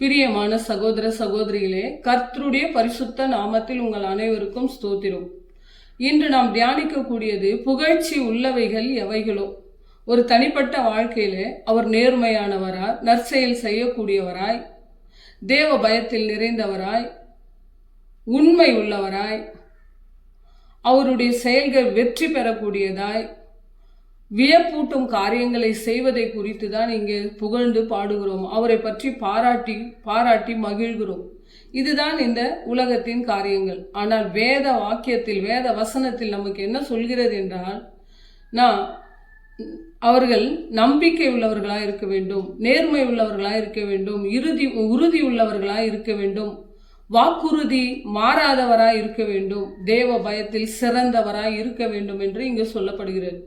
பிரியமான சகோதர சகோதரிகளே கர்த்தருடைய பரிசுத்த நாமத்தில் உங்கள் அனைவருக்கும் ஸ்தோத்திரம். இன்று நாம் தியானிக்கக்கூடியது புகழ்ச்சி உள்ளவைகள் எவைகளோ. ஒரு தனிப்பட்ட வாழ்க்கையிலே அவர் நேர்மையானவராய் நற்செயல் செய்யக்கூடியவராய் தேவ பயத்தில் நிறைந்தவராய் உண்மை உள்ளவராய் அவருடைய செயல்கள் வெற்றி பெறக்கூடியதாய் வியப்பூட்டும் காரியங்களை செய்வதை குறித்து தான் இங்கே புகழ்ந்து பாடுகிறோம். அவரை பற்றி பாராட்டி பாராட்டி மகிழ்கிறோம். இதுதான் இந்த உலகத்தின் காரியங்கள். ஆனால் வேத வாக்கியத்தில் வேத வசனத்தில் நமக்கு என்ன சொல்கிறது என்றால் நான் அவர்கள் நம்பிக்கை உள்ளவர்களாக இருக்க வேண்டும் நேர்மை உள்ளவர்களாக இருக்க வேண்டும் இறுதி உறுதி உள்ளவர்களாக இருக்க வேண்டும் வாக்குறுதி மாறாதவராக இருக்க வேண்டும் தேவ பயத்தில் சிறந்தவராக இருக்க வேண்டும் என்று இங்கு சொல்லப்படுகிறது.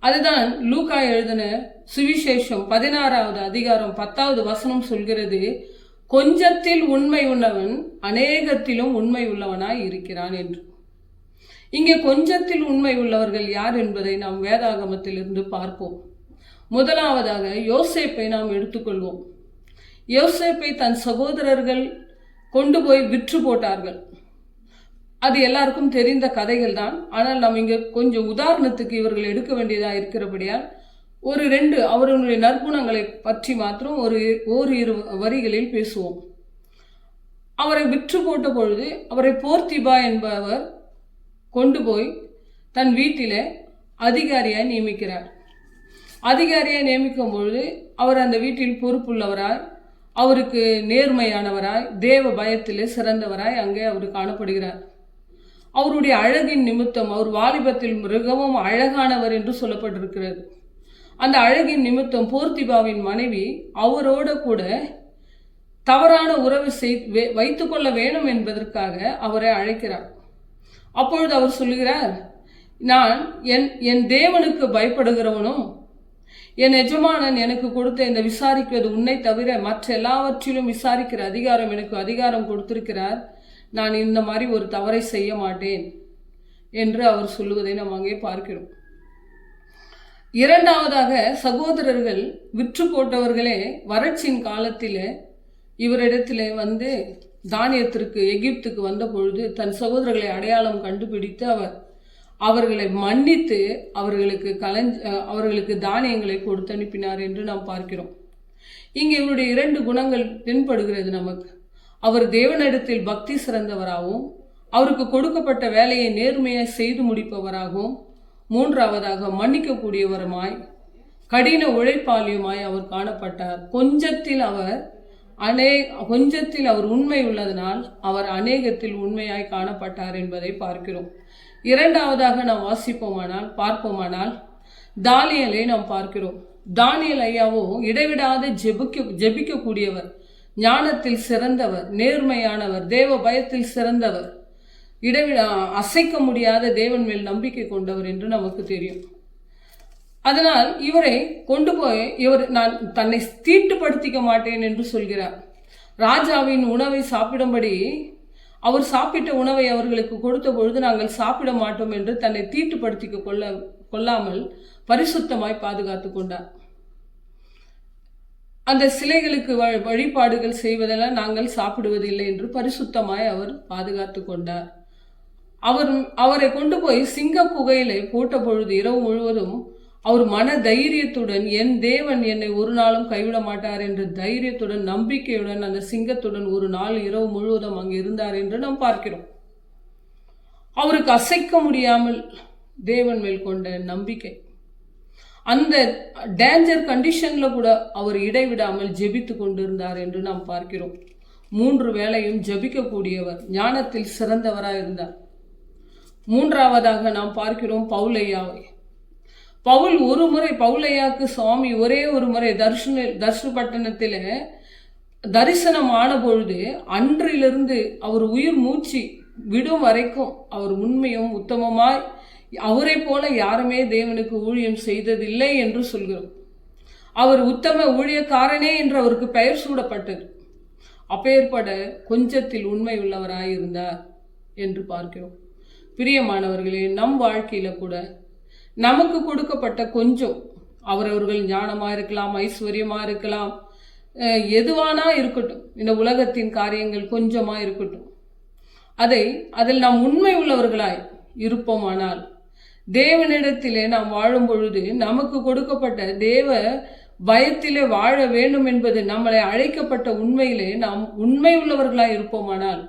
அதுதான் லூக்கா எழுதின சுவிசேஷம் பதினாறாவது அதிகாரம் பத்தாவது வசனம் சொல்கிறது கொஞ்சத்தில் உண்மை உள்ளவன் அநேகத்திலும் உண்மை உள்ளவனாய் இருக்கிறான் என்று. இங்கே கொஞ்சத்தில் உண்மை உள்ளவர்கள் யார் என்பதை நாம் வேதாகமத்திலிருந்து பார்ப்போம். முதலாவதாக யோசேப்பை நாம் எடுத்துக்கொள்வோம். யோசேப்பை தன் சகோதரர்கள் கொண்டு போய் விற்று போட்டார்கள். அது எல்லாருக்கும் தெரிந்த கதைகள் தான் ஆனால் நம்ம இங்கே கொஞ்சம் உதாரணத்துக்கு இவர்கள் எடுக்க வேண்டியதாக இருக்கிறபடியால் ஒரு ரெண்டு அவர்களுடைய நற்குணங்களை பற்றி மாத்திரம் ஒரு ஓரிரு வரிகளில் பேசுவோம். அவரை விற்று போட்ட பொழுது அவரை போர்த்திபா என்பவர் கொண்டு போய் தன் வீட்டில் அதிகாரியாய் நியமிக்கிறார். அதிகாரியாய் நியமிக்கும் பொழுது அவர் அந்த வீட்டில் பொறுப்புள்ளவராய் அவருக்கு நேர்மையானவராய் தேவ பயத்திலே சிறந்தவராய் அங்கே அவர் காணப்படுகிறார். அவருடைய அழகின் நிமித்தம் அவர் வாலிபத்தில் மிகவும் அழகானவர் என்று சொல்லப்பட்டிருக்கிறது. அந்த அழகின் நிமித்தம் போர்த்திபாவின் மனைவி அவரோட கூட தவறான உறவு செய் வைத்துக்கொள்ள வேணும் என்பதற்காக அவரை அழைக்கிறார். அப்பொழுது அவர் சொல்லுகிறார் நான் என் என் தேவனுக்கு பயப்படுகிறவனும் என் எஜமானன் எனக்கு கொடுத்த இந்த விசாரிக்கிறது உன்னை தவிர மற்ற எல்லாவற்றிலும் விசாரிக்கிற அதிகாரம் எனக்கு அதிகாரம் கொடுத்திருக்கிறார். நான் இந்த மாதிரி ஒரு தவறை செய்ய மாட்டேன் என்று அவர் சொல்லுவதை நாம் அங்கே பார்க்கிறோம். இரண்டாவதாக சகோதரர்கள் விற்று போட்டவர்களே வறட்சியின் காலத்தில் இவரிடத்தில் வந்து தானியத்திற்கு எகிப்துக்கு வந்த பொழுது தன் சகோதரர்களை அடையாளம் கண்டுபிடித்து அவர் அவர்களை மன்னித்து அவர்களுக்கு கலஞ்ச் அவர்களுக்கு தானியங்களை கொடுத்து அனுப்பினார் என்று நாம் பார்க்கிறோம். இங்கே இவருடைய இரண்டு குணங்கள் தென்படுகிறது நமக்கு. அவர் தேவனிடத்தில் பக்தி சிறந்தவராகவும் அவருக்கு கொடுக்கப்பட்ட வேலையை நேர்மையாய் செய்து முடிப்பவராகவும் மூன்றாவதாக மன்னிக்கக்கூடியவருமாய் கடின உழைப்பாளியுமாய் அவர் காணப்பட்டார். கொஞ்சத்தில் அவர் அநே கொஞ்சத்தில் அவர் உண்மை உள்ளதனால் அவர் அநேகத்தில் உண்மையாய் காணப்பட்டார் என்பதை பார்க்கிறோம். இரண்டாவதாக நாம் வாசிப்போமானால் பார்ப்போமானால் தானியலை நாம் பார்க்கிறோம். தானியல் ஐயாவோ இடைவிடாத ஜெபிக்க ஜெபிக்கக்கூடியவர். ஞானத்தில் சிறந்தவர் நேர்மையானவர் தேவ பயத்தில் சிறந்தவர். இடைவிட அசைக்க முடியாத தேவன் மேல் நம்பிக்கை கொண்டவர் என்று நமக்கு தெரியும். அதனால் இவரை கொண்டு போய் இவர் நான் தன்னை தீட்டுப்படுத்திக்க மாட்டேன் என்று சொல்கிறார். ராஜாவின் உணவை சாப்பிடும்படி அவர் சாப்பிட்ட உணவை அவர்களுக்கு கொடுத்த பொழுது நாங்கள் சாப்பிட மாட்டோம் என்று தன்னை தீட்டுப்படுத்திக்க கொள்ள கொள்ளாமல் பரிசுத்தமாய் பாதுகாத்து கொண்டார். அந்த சிலைகளுக்கு வழிபாடுகள் செய்வதெல்லாம் நாங்கள் சாப்பிடுவதில்லை என்று பரிசுத்தமாய் அவர் பாதுகாத்து கொண்டார். அவர் அவரை கொண்டு போய் சிங்க புகையிலே போட்ட பொழுது இரவு முழுவதும் அவர் மன தைரியத்துடன் என் தேவன் என்னை ஒரு நாளும் கைவிட மாட்டார் என்ற தைரியத்துடன் நம்பிக்கையுடன் அந்த சிங்கத்துடன் ஒரு நாள் இரவு முழுவதும் அங்கு இருந்தார் என்று நாம் பார்க்கிறோம். அவருக்கு அசைக்க முடியாமல் தேவன் மேல் கொண்ட நம்பிக்கை. அந்த டேஞ்சர் கண்டிஷன்ல கூட அவர் இடைவிடாமல் ஜெபித்து கொண்டிருந்தார் என்று நாம் பார்க்கிறோம். மூன்று வேளையும் ஜெபிக்கக்கூடியவர் ஞானத்தில் சிறந்தவராக இருந்தார். மூன்றாவதாக நாம் பார்க்கிறோம் பவுலையாவை. பவுல் ஒரு முறை பவுலையாக்கு சுவாமி ஒரே ஒரு முறை தர்ஷன தர்ஷபட்டணத்தில் தரிசனம் ஆன பொழுது அன்றிலிருந்து அவர் உயிர் மூச்சு விடும் வரைக்கும் அவர் உண்மையும் உத்தமமாய் அவரை போல யாருமே தேவனுக்கு ஊழியம் செய்ததில்லை என்று சொல்கிறோம். அவர் உத்தம ஊழியக்காரனே என்று அவருக்கு பெயர் சூடப்பட்டது. அப்பேற்பட கொஞ்சத்தில் உண்மை உள்ளவராயிருந்தார் என்று பார்க்கிறோம். பிரியமானவர்களே நம் வாழ்க்கையில் கூட நமக்கு கொடுக்கப்பட்ட கொஞ்சம் அவரவர்கள் ஞானமாக இருக்கலாம் ஐஸ்வர்யமாக இருக்கலாம் எதுவானா இருக்கட்டும். இந்த உலகத்தின் காரியங்கள் கொஞ்சமாக இருக்கட்டும். அதை அதில் நாம் உண்மை உள்ளவர்களாய் இருப்போமானால் தேவனிடத்திலே நாம் வாழும் பொழுது நமக்கு கொடுக்கப்பட்ட தேவ பயத்திலே வாழ வேண்டும் என்பது நம்மளை அழைக்கப்பட்ட உண்மையிலே நாம் உண்மை உள்ளவர்களாக இருப்போமானால்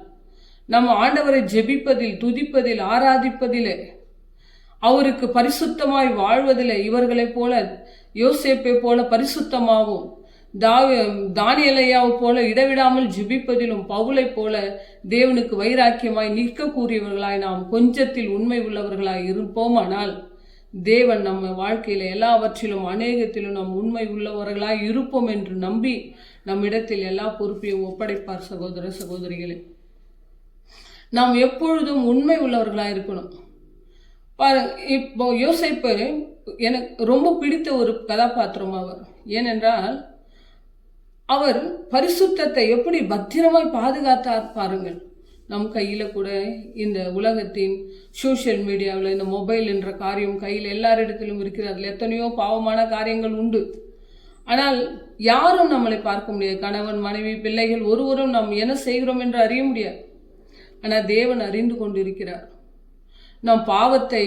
நம்ம ஆண்டவரை ஜெபிப்பதில் துதிப்பதில் ஆராதிப்பதிலே அவருக்கு பரிசுத்தமாய் வாழ்வதில் இவர்களைப் போல யோசேப்பை போல பரிசுத்தமாகவும் தாவி தானியலையாவை போல இடவிடாமல் ஜிபிப்பதிலும் பவுலைப் போல தேவனுக்கு வைராக்கியமாய் நிற்கக்கூடியவர்களாய் நாம் கொஞ்சத்தில் உண்மை உள்ளவர்களாய் இருப்போமானால் தேவன் நம்ம வாழ்க்கையில் எல்லாவற்றிலும் அநேகத்திலும் நாம் உண்மை உள்ளவர்களாய் இருப்போம் என்று நம்பி நம்மிடத்தில் எல்லா பொறுப்பையும் ஒப்படைப்பார் சகோதர சகோதரிகளே. நாம் எப்பொழுதும் உண்மை உள்ளவர்களாக இருக்கணும். பாரு இப்போ யோசிப்பு எனக்கு ரொம்ப பிடித்த ஒரு கதாபாத்திரம் அவர். ஏனென்றால் அவர் பரிசுத்தத்தை எப்படி பத்திரமாய் பாதுகாத்தார் பாருங்கள். நம் கையில் கூட இந்த உலகத்தின் சோஷியல் மீடியாவில் இந்த மொபைல் என்ற காரியம் கையில் எல்லாரிடத்திலும் இருக்கிறது. அதில் எத்தனையோ பாவமான காரியங்கள் உண்டு. ஆனால் யாரும் நம்மளை பார்க்க முடியாது. கணவன் மனைவி பிள்ளைகள் ஒருவரும் நாம் என்ன செய்கிறோம் என்று அறிய முடியாது. ஆனால் தேவன் அறிந்து கொண்டிருக்கிறார். நாம் பாவத்தை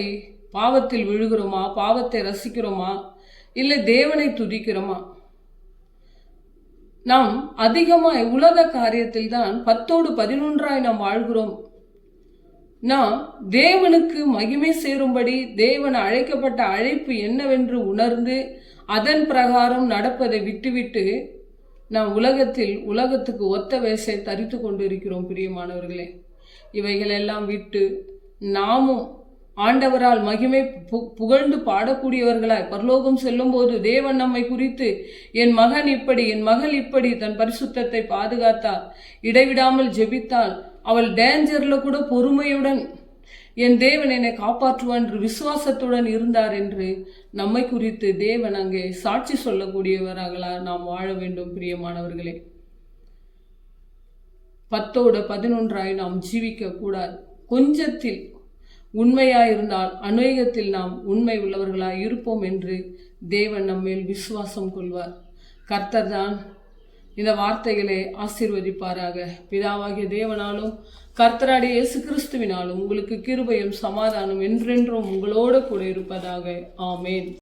பாவத்தில் விழுகிறோமா? பாவத்தை ரசிக்கிறோமா? இல்லை தேவனை துதிக்கிறோமா? நாம் அதிகமாய் உலக காரியத்தில் தான் பத்தோடு பதினொன்றாய் நாம் வாழ்கிறோம். நாம் தேவனுக்கு மகிமை சேரும்படி தேவன் அழைக்கப்பட்ட அழைப்பு என்னவென்று உணர்ந்து அதன் பிரகாரம் நடப்பதை விட்டுவிட்டு நாம் உலகத்தில் உலகத்துக்கு ஒத்த வேஷை தரித்து கொண்டிருக்கிறோம் பிரியமானவர்களே. இவைகளெல்லாம் விட்டு நாமும் ஆண்டவரால் மகிமை பு- புகழ்ந்து பாடக்கூடியவர்களாய் பரலோகம் செல்லும்போது தேவன் நம்மை குறித்து என் மகன் இப்படி என் மகள் இப்படி தன் பரிசுத்தத்தை பாதுகாத்தாள் இடைவிடாமல் ஜெபித்தாள் அவள் டேஞ்சர்ல கூட பொறுமையுடன் என் தேவன் என்னை காப்பாற்றுவான் என்று விசுவாசத்துடன் இருந்தார் என்று நம்மை குறித்து தேவன் அங்கே சாட்சி சொல்லக்கூடியவர்களா நாம் வாழ வேண்டும் பிரியமானவர்களே. பத்தோட பதினொன்றாய் நாம் ஜீவிக்க கூடாது கொஞ்சத்தில் உண்மையாயிருந்தால் அநேகத்தில் நாம் உண்மை உள்ளவர்களாய் இருப்போம் என்று தேவன் நம்மேல் விசுவாசம் கொள்வார். கர்த்தர் தான் இந்த வார்த்தைகளை ஆசீர்வதிப்பாராக. பிதாவாகிய தேவனாலும் கர்த்தராடி இயேசு கிறிஸ்துவினாலும் உங்களுக்கு கிருபையும் சமாதானம் என்றென்றும் உங்களோடு கூட இருப்பதாக. ஆமேன்.